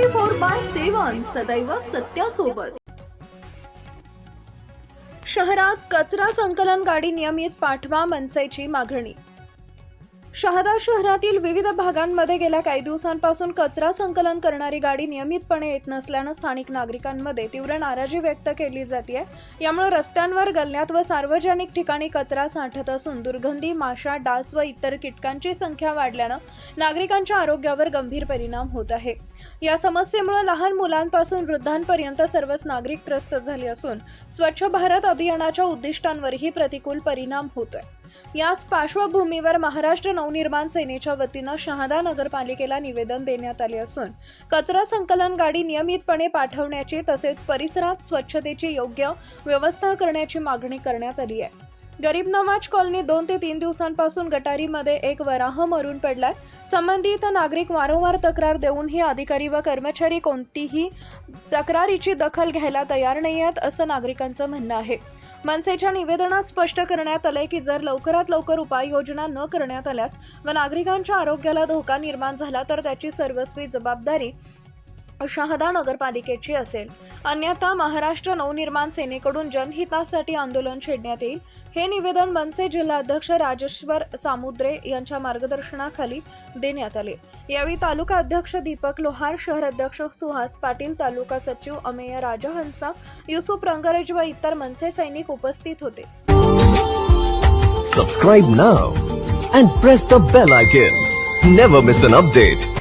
Twenty four by seven सदैव सत्यासोबत. शहरात कचरा संकलन गाडी नियमित पाठवा मनसेची मागणी. शहादा शहरातील विविध भागांमध्ये गेल्या काही दिवसांपासून कचरा संकलन करणारी गाडी नियमितपणे येत नसल्यानं स्थानिक नागरिकांमध्ये तीव्र नाराजी व्यक्त केली जाते यामुळे रस्त्यांवर गल्ल्यात व सार्वजनिक ठिकाणी कचरा साठत असून दुर्गंधी माशा डास व इतर कीटकांची संख्या वाढल्यानं नागरिकांच्या आरोग्यावर गंभीर परिणाम होत आहे. या समस्येमुळे लहान मुलांपासून वृद्धांपर्यंत सर्वच नागरिक त्रस्त झाले असून स्वच्छ भारत अभियानाच्या उद्दिष्टांवरही प्रतिकूल परिणाम होतोय. याच पार्श्वभूमीवर महाराष्ट्र नवनिर्माण सेनेच्या वतीनं शहादा नगरपालिकेला निवेदन देण्यात आले असून कचरा संकलन गाडी नियमितपणे पाठवण्याची तसेच परिसरात स्वच्छतेची योग्य व्यवस्था करण्याची मागणी करण्यात आली आहे. गरीब नवाज कॉलनी दोन ते तीन दिवसांपासून गटारीमध्ये एक वराह मरून पडलाय. संबंधित नागरिक वारंवार तक्रार देऊनही अधिकारी व कर्मचारी कोणतीही तक्रारीची दखल घ्यायला तयार नाही आहेत असं नागरिकांचं म्हणणं आहे. मनसेच्या निवेदनात स्पष्ट करण्यात आलंय की जर लवकरात लवकर उपाययोजना न करण्यात आल्यास व नागरिकांच्या आरोग्याला धोका निर्माण झाला तर त्याची सर्वस्वी जबाबदारी शहादा नगरपालिकेची असेल. अन्यथा महाराष्ट्र नवनिर्माण सेनेकडून जनहितासाठी आंदोलन छेडण्यात येईल. हे निवेदन मनसे जिल्हाध्यक्ष राजेश्वर सामुद्रे यांच्या मार्गदर्शनाखाली देण्यात आले. यावेळी तालुका अध्यक्ष दीपक लोहार शहर अध्यक्ष सुहास पाटील तालुका सचिव अमेय राजहंसा युसुफ रंगरेज व इतर मनसे सैनिक उपस्थित होते. Subscribe now and press the bell icon never miss an update